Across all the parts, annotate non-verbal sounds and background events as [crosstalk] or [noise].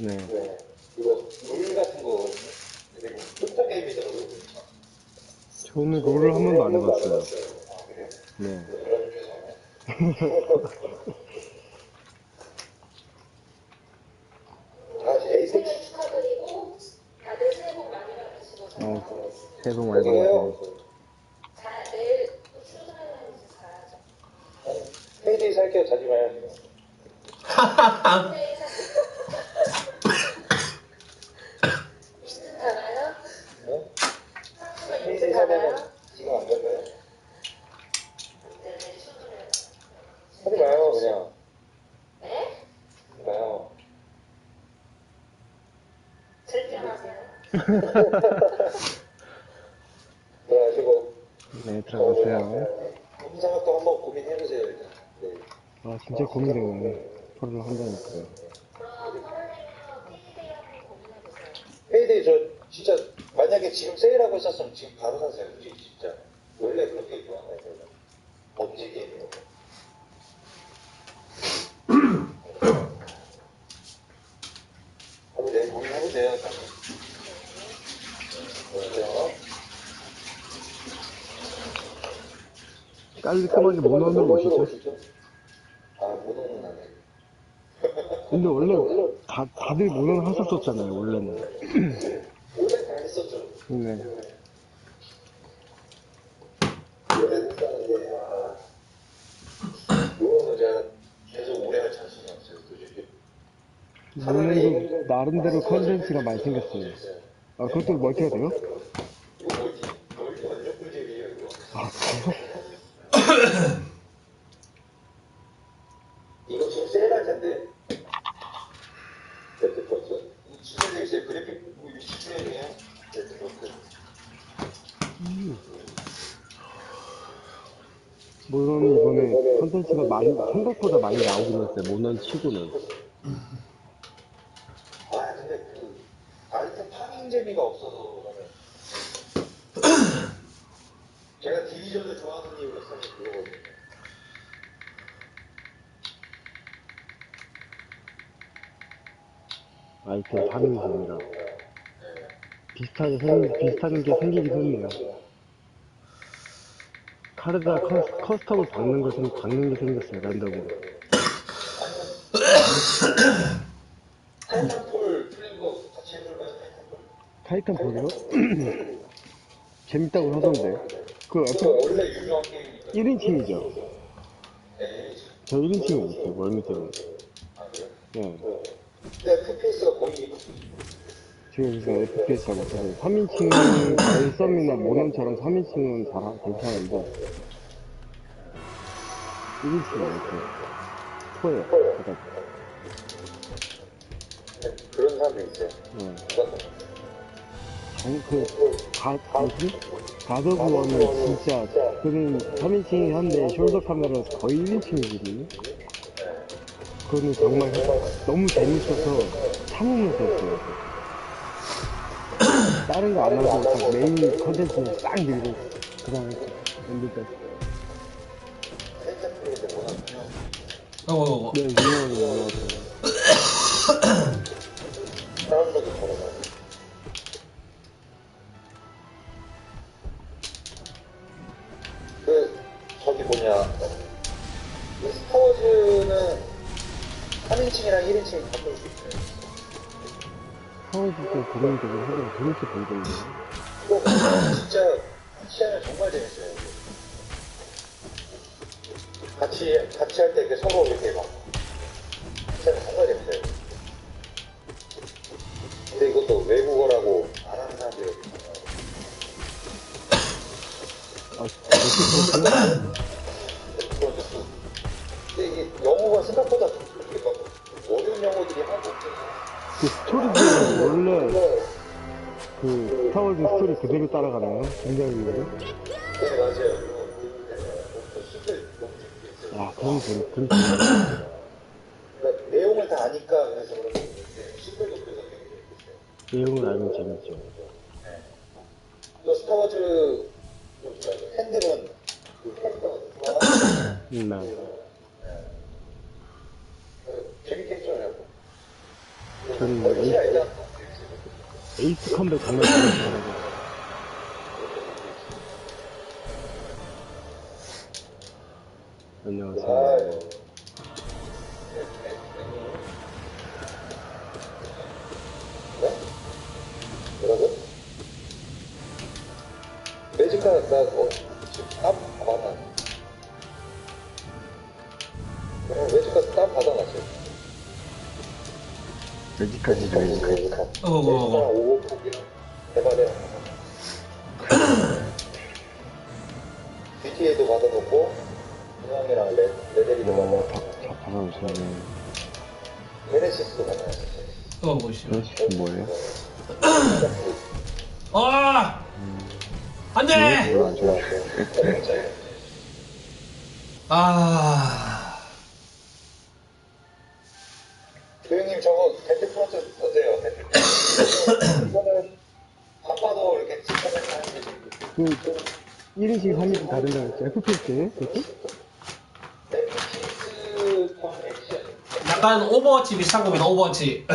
네. 네. 이거 룰 같은 거 그리고 풋터 게임이더라고요. 저는 롤을 한 번도 안 해봤어요. 아, 그래요? 네. [laughs] 어, 새해 복 많이. 받으세요. 페이데이 살게요. 자지 마요. [laughs] 내일 사- 가나요? 네? 학교에 페이데이 일찍 사면은 가나요? 지금 안 갈까요? 네, 내일 출근해요. 하지 마요, 그냥. 네? 하지 마요. 즐겨하세요. 그래가지고 네, 들어가세요. 검사학도 한번 고민해보세요, 일단. 네. 아, 진짜 고민되네. 프로를 한다니까요. 페이데이 저 진짜 만약에 지금 세일하고 있었으면 지금 바로 사세요, 굳이 진짜. 원래 그렇게 좋아하나요, 제가? 번지 게임이요. 한번 내 고민해보세요. 어때요? 깔끔하게 모넌으로 오시죠? 아, 모노는 안 해. 근데 원래 다, 다들 원래는. 원래 다 했었죠. 네. 모노는 할 찬스가 없어요, 솔직히. 모넌도 나름대로 컨텐츠가 많이 생겼어요. 아, 그것도 멀티가 돼요? 아, 그래요? 이거 지금 세일할 텐데. 배트버스. 진짜 재밌어요. 그래픽, 뭐, 이거 시트레이에요 배트버스. 모넌이 이번에 컨텐츠가 많이, 생각보다 많이 나오긴 했어요, 모넌 치고는. 아, 근데 그, 아이템 파밍 재미가 없어서 그러면. [clears throat] 제가 디비전을 좋아하는 이유가 사실 그거거든요. 아이템 파밍 재미라. 비슷하게 생, 비슷한 게 생기긴 했네요. 카르다 커, 커스 텀을 박는 거, 생- 박는 게 생겼어요, 랜덤으로. 타이탄 보세요? [clears throat] 재밌다고 하던데. 그, 게임이니까. 1인칭이죠? 네. 저 1인칭이 있어요, 월미때는. 아, 그래요? 네. 거의 무슨 FPS가 못하고 3인칭 알썸이나 모넌처럼 3인칭은 잘 괜찮은데 1인칭은 이렇게 토해요. 그러니까, 그런 사람도 있어요. 네. 그, 가, 뭐지? 가더구원은 진짜, 그는 3인칭이 한데 숄더 카메라 거의 1인칭이거든요? 그거는 정말 너무 재밌어서 참으면서 했어요. 다른 거 안 하고 딱 메인 컨텐츠는 딱 밀고, 그 다음에 엔딩까지. 어, 어, 어. 네, 유명한 거 나와서. 사람들도 걸어가요. 그 저기 뭐냐 이 스타워즈는 3인칭이랑 1인칭 바꿀 수 있어요. 때 그런 적을 하면 그렇게 보이던데. 진짜 하면 정말 재밌어요. 같이 같이 할 때 이렇게 서로 이렇게 막 하면 정말 재밌어요. 근데 이것도 외국어라고 안 하는 사람들이. 아, 그렇구나. 근데 이게 영어가 생각보다 그렇게 막 어려운 영어들이 하나도 없어요. 그 스토리도 원래 그 스타워즈 스토리 그대로 따라가나요? 등장인물이? 네, 맞아요. 야, 그럼 그, 그럼 재밌네. 그러니까 내용을 다 아니까 그래서 그런 거. 내용을 알면 재밌죠. 또 스타워즈 팬들은 그 캐릭터가 음, 나. 재밌게 했잖아요. 그 에이스, 시야 일단 컴백 장난 잘했더라고. 안녕하세요. 아유. 네? 나 어, 지금 땀 받아. 어구. 매지카 오고 포기랑 대만에 BTA도 받아놓고 중앙이랑 레, 레데리도 어, 받아놨고 다. 베네시스도 받아놨어요. 어구, 씨. 연식은 뭐예요? 교육님 저거 벤트 플러스 어때요? 벤트 플러스. [coughs] 이거는 바빠도 이렇게 직접해서 하는 게 그, 1인칭 3인칭 다른다고 했죠? FPS? 그렇지? 넷플릭스 펌 액션 약간 오버워치 비슷한 겁니다, 오버워치.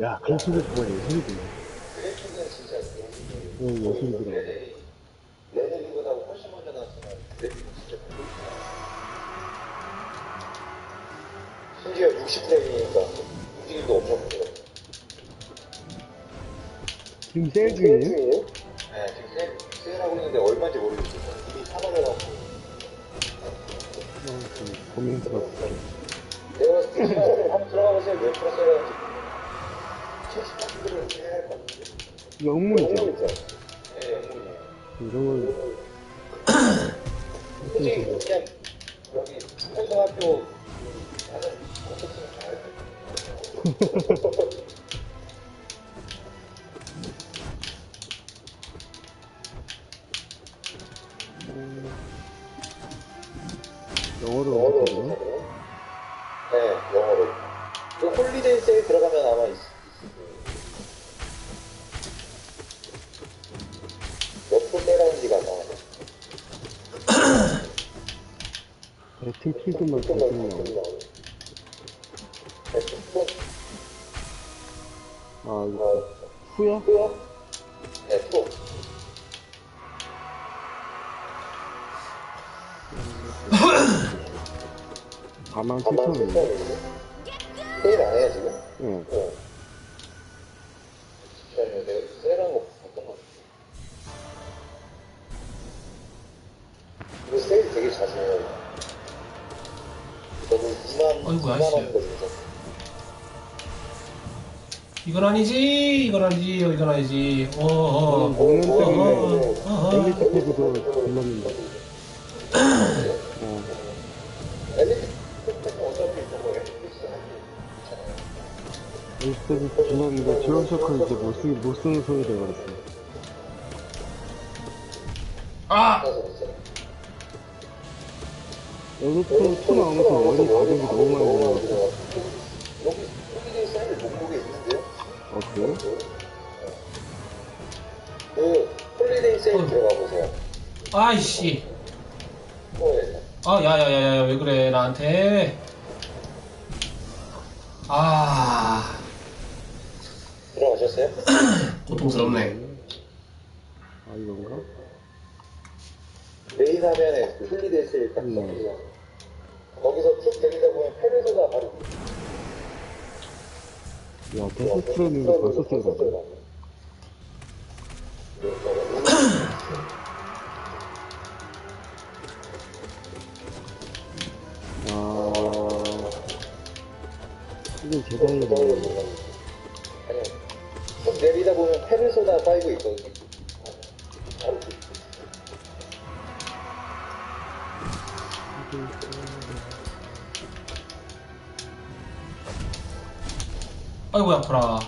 야, 그 속에 정말 예술이구나. 어, 예술이더라고. 레벨이 레벨보다 훨씬 먼저 나왔지만 그래픽은 진짜 심지어 60프레임이니까 움직임도 엄청 부드러워 지금 세일 중이에요? 네, 지금 세일, 세일하고 있는데 얼마인지 모르겠어요 이미 사발해갖고 어, 좀 고민스럽고. 내가 세일 한번 들어가보세요 몇 프로 세일하는지 70%를 세일할 것 영문이죠? 네, 영문이에요 이런 걸, 솔직히 그냥 여기 초등학교 [laughs] 아 4만 7천 원인데? 세일 안 해요, 지금? 응. 네. 잠시만요, 내가 세일한 거 봤던 것 같아. 이거 세일 되게 자주 해요. 저도 2만, 어이구, 2만 아이씨. 원인가 진짜. 이건 아니지, 이건 아니지, 이건 아니지. 어, 어. 먹는 때문에 어, 어. 엘리트 패드도 불렀는데. 어, 패드 불렀는데 드럼셔클 이제 못, 쓰, 못 쓰는 소리 돼버렸어. 아! 엘리트 2 나오면서 원이 가격이 너무 많이 올라갔어. 여기 홀리데이 세일 목록에 있는데요? 어, 그래요? 그 홀리데이 세일 들어가 보세요. 아이씨. 아, 야, 야, 야, 야, 왜 그래, 나한테. 아, 들어가셨어요? [clears throat] 고통스럽네. 아, 이건가? 메인 화면에 그 세일 딱 음. 써있어요. 거기서 쭉 내리다 보면 페르소나 바로 야, 데스트로닝도 벌써 세일하네. [clears throat] 아, 이건. 쭉 내리다 보면 페르소나 5 있거든요. 아이고, 아파라.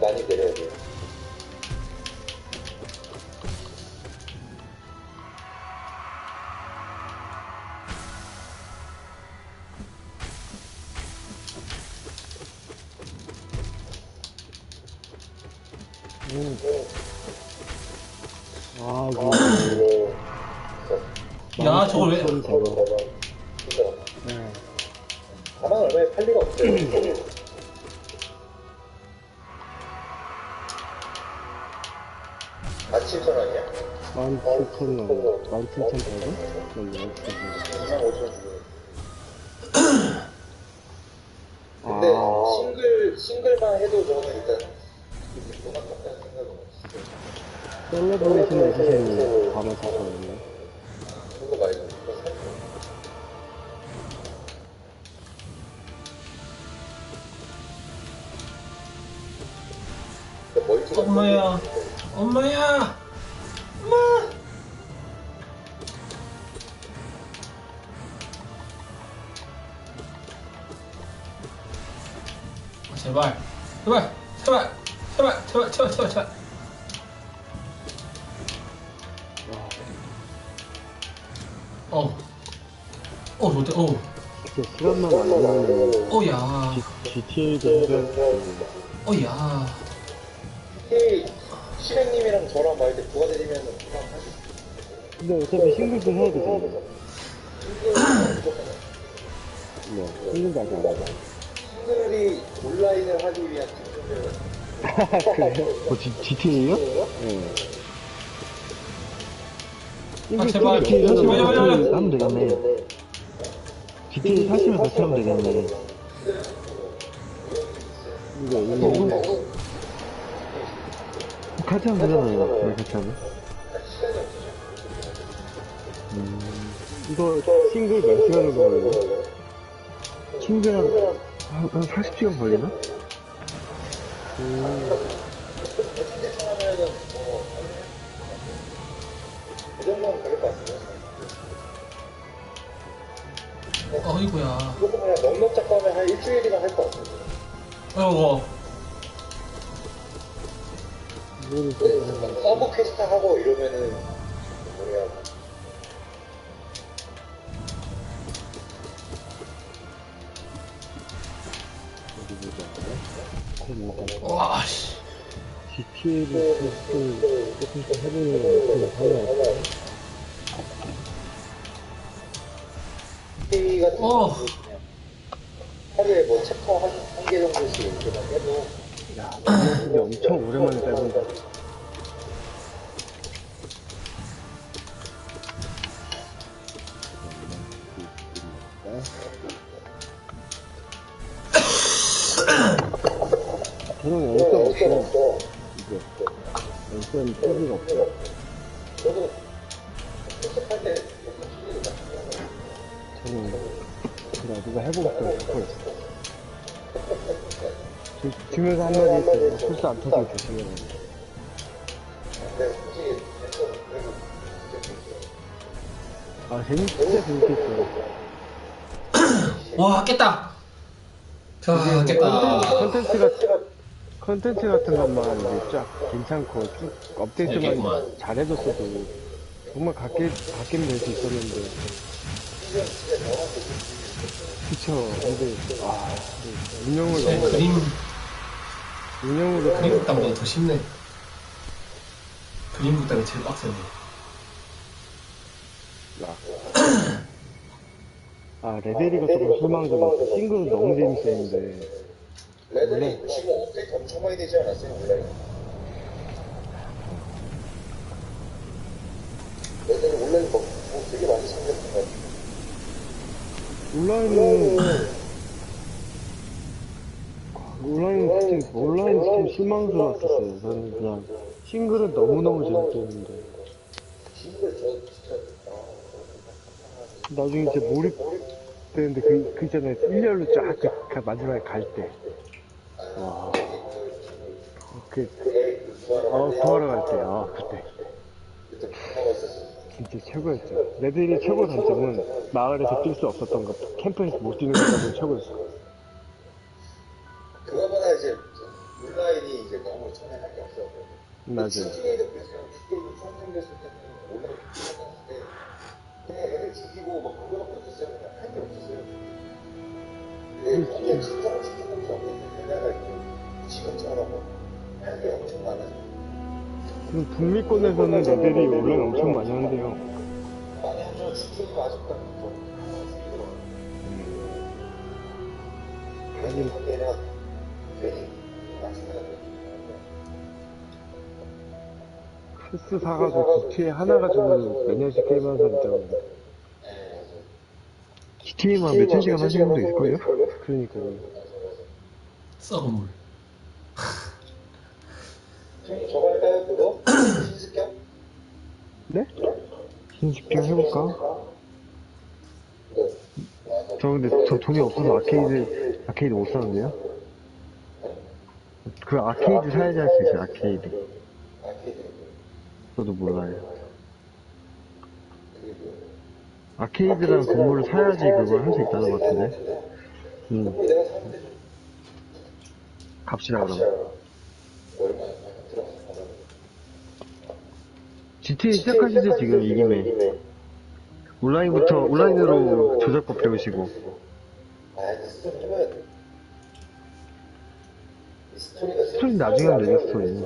많이 내려야 돼요. 아, 그, 야, 저걸 왜-? 네. 4만 얼마에 팔 리가 없어요. 17,000원이야? 만 칠천 원, 만 칠천 정도? 만 칠천 2만 5천 원 주고. [clears throat] 아, 근데 싱글, 싱글만 해도 저는 일단 셀러 보내신 레지션이 밤에 사셨네요. 엄마야, 엄마야, 엄마. 제발, 제발, 제발, 제발, 제발, 제발, 제발. 제발. 어우 어우 어우 그 시간만 안 나면 어야 GTA도 해가지고 어야 시백님이랑 저랑 말때 부가되면 부담하지 근데 어차피 싱글도 해야 되잖아 뭐 싱글도 하지 않아 싱글이 온라인을 하기 위한 그래요? 뭐 G, t a 요 네. 아, 제발. GTA 제발, 제발, 제발. 하면 되겠네. GTA 사시면 같이 하면 되겠네. 이거, 이거. 같이 하면 되잖아요. 네, 같이 하면. 음, 이거 싱글 몇 시간을 걸려요? 싱글 한, 한, 한 40시간 걸리나? 음, 어이구야. 이것도 그냥 넉넉 하면 한 일주일이면 할것 같아요. 어이구. 서브 퀘스트 하고 이러면은. 그 뭐가. 와, 씨. GTA를 조금, 조금씩 해보는 거 그냥 하 TV 같은 어. 경우는 그냥 하루에 뭐 챕터 한, 한개 정도씩 이렇게만 해도 야, 이게 엄청 오랜만에 빼본다. 저는 연습 없어. 이제 연습 소리가 없어. 저는 그냥 누가 해보고 싶어요. 듣고 있어. 지- 지면서 한마디 했어요. 풀스 안 터지게 조심해라. 아, 재밌, 진짜 재밌겠어. 와, 깼다. 자, 깼다. 컨텐츠 같은, 컨텐츠 같은 것만 이제 쫙 괜찮고 쭉 업데이트만. 잘해줬어도 정말 갓게, 갓게임 될수 있었는데. 그쵸. 근데, 아, 운영을 제 너무, 그림, 운영으로 그림 국담보다 더 쉽네. 그림 국담이 제일 빡세네. 아, 레벨이가 조금 실망적이었어. 싱글은 너무 재밌었는데. 레벨이 지금 업데이트 엄청 많이 되지 않았어요 원래? 레벨이 원래 뭐, 뭐 되게 많이 생겼던 것 같아요. 온라인은, 온라인 진짜, 온라인 좀 실망스러웠었어요. 저는 그냥, 싱글은 너무너무 재밌었는데. 나중에 이제 몰입되는데 그, 그 있잖아요. 1열로 쫙 그, 그 마지막에 갈 때. 와. 그, 어, 구하러 갈 때, 아, 그때. 그때. 진짜 최고였죠. 레벨의 최고 단점은 마을에서 뛸 수 없었던 것, 캠프에서 못 뛰는 것도 최고였어. 그거보다 이제 온라인이 이제 너무 전에 할게 없어. 맞아요. 지금 북미권에서는 애들이 온라인 엄청 많이 하는데요. 마찬가지예요. 패스 사가지고 GTA 하나 가지고 몇 년씩 게임하는 사람 있더라고요. GTA만 몇천 시간 하시는 분도 있을걸요? 그러니까요. 썩은 물. [laughs] 형님 저거 할까요? 그거? 신습경? 네? 신식경 해볼까? 네. 저 근데 저 돈이 없어서 아케이드, 아케이드 못 사는데요? 그 아케이드 사야지 할 수 있어요, 아케이드. 저도 몰라요. 아케이드라는 건물을 사야지 그걸 할 수 있다는 것 같은데. 음. 갑시다, 그럼. GTA 시작하시죠, 지금 이 김에. 온라인부터, 온라인으로 조작법 배우시고. 아, 그 스토리 나중에 하면 되죠, 스토리.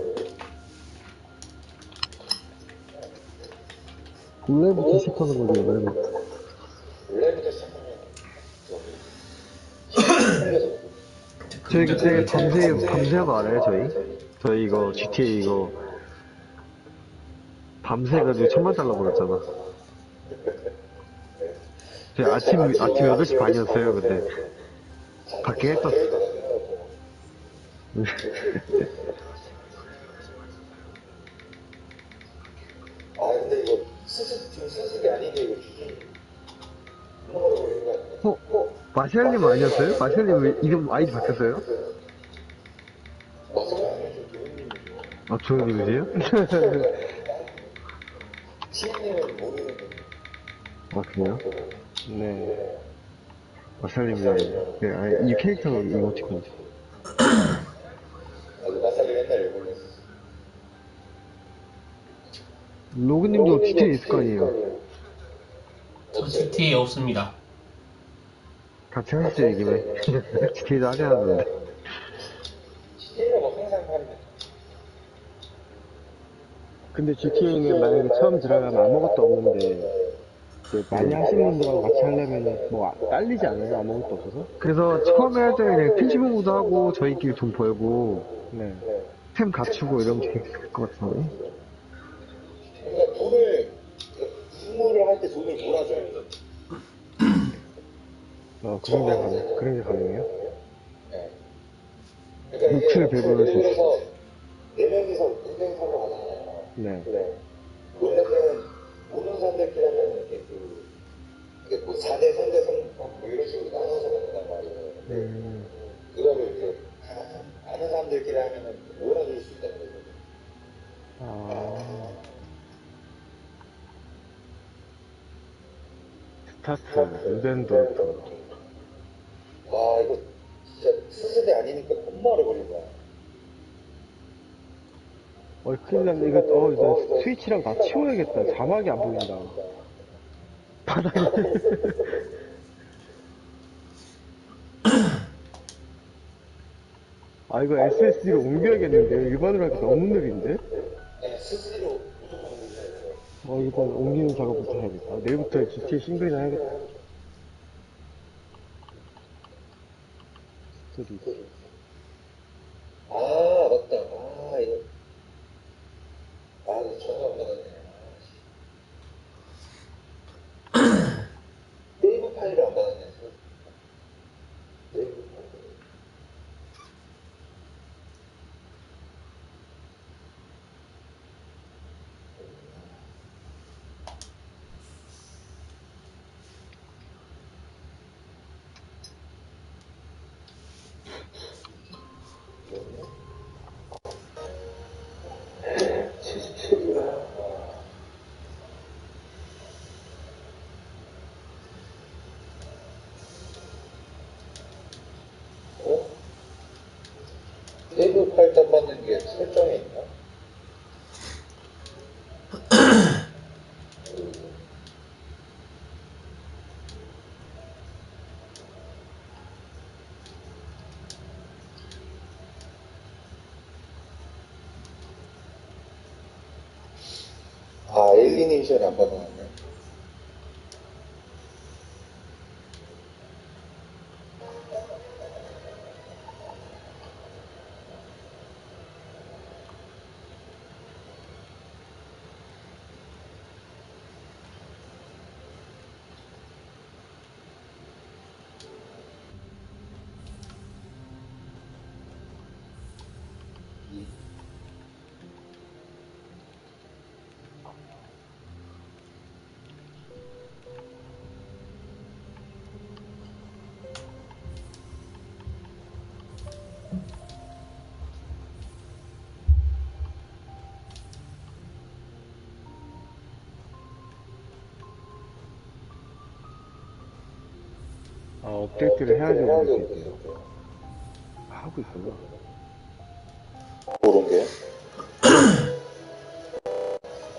온라인부터 시작하는 거죠, 온라인부터. 저희 그때 밤새, 밤새고 알아요, 저희? 저희 이거, GTA 이거, 밤새가지고 천만 달러 벌었잖아. 저희 아침, 아침 8시 반이었어요, 그때. 밖에 해 떴어. 아 근데 이거 수습 지금 수습이 아닌데 이거 주신 너무 걸리는 거 아니야? 어? 마샬님 아니었어요? 마샬님 왜 이름 아이디 바뀌었어요? 아, 조현님이세요? [laughs] 시인님은 모르는데 아, 그래요? 네. 마샬님이요. 네, 아니, 이 캐릭터가 이모티콘이죠. 나도 마사를 맨날 일본에 했었어 로그님도 GTA 있을 거 아니에요? 저 GTA 없습니다. 같이 하시죠, 이 김에. [laughs] GTA도 하게 하는데. 시인은 뭐 항상 하는데 근데 GTA는 만약에 처음 들어가면 아무것도 없는데, 이제 많이 하시는 분들하고 같이 하려면 뭐 아- 딸리지 않아요? 아무것도 없어서? 그래서 처음에 할때 그냥 핀치공부도 하고, 저희끼리 돈 벌고, 네. 템 갖추고 이러면 재밌을 것 같은데. 그러니까 돈을 승무를 할 때 돈을 몰아줘야 돼 어, 그런 게 가능, 그런 게 가능해요? 네. 그러니까 목표를 배분할 수 있어. 네 명이서 운행 사러 가잖아요 네. 네. 원래는 모르는 사람들끼리 하면 이렇게 그, 이게 뭐 4대, 3대, 3, 뭐 이런 식으로 나눠서 먹는단 말이에요. 근데 음, 그거를 이제 다 아는 사람들끼리 하면은 몰아줄 수 있다는 거죠. 아. 스타트, 루덴도르트. 와, 이거 진짜 수습이 아니니까 너무 오래 걸린 거야. 어, 큰일 났네. 이거, 어, 이거 스위치랑 다 치워야겠다. 자막이 안 보인다. 바닥에. [laughs] 아, 이거 SSD로 옮겨야겠는데요? 일반으로 하기 너무 느린데? 어, 일단 옮기는 작업부터 해야겠다. 내일부터 GTA 싱글이나 해야겠다. 스토리. 아, 맞다. 아, 이거. 아, 이거 전화 안 받았네. 아, 씨. 세이브 파일을 안 받았네. 세이브 파일. 어? 세이브 파일 다운받는 게 설정에 있나? [clears throat] 데스티네이션 안 받아 아, 업데이트를 해야지 모르겠 올게요. 하고 있구나. 그런 게.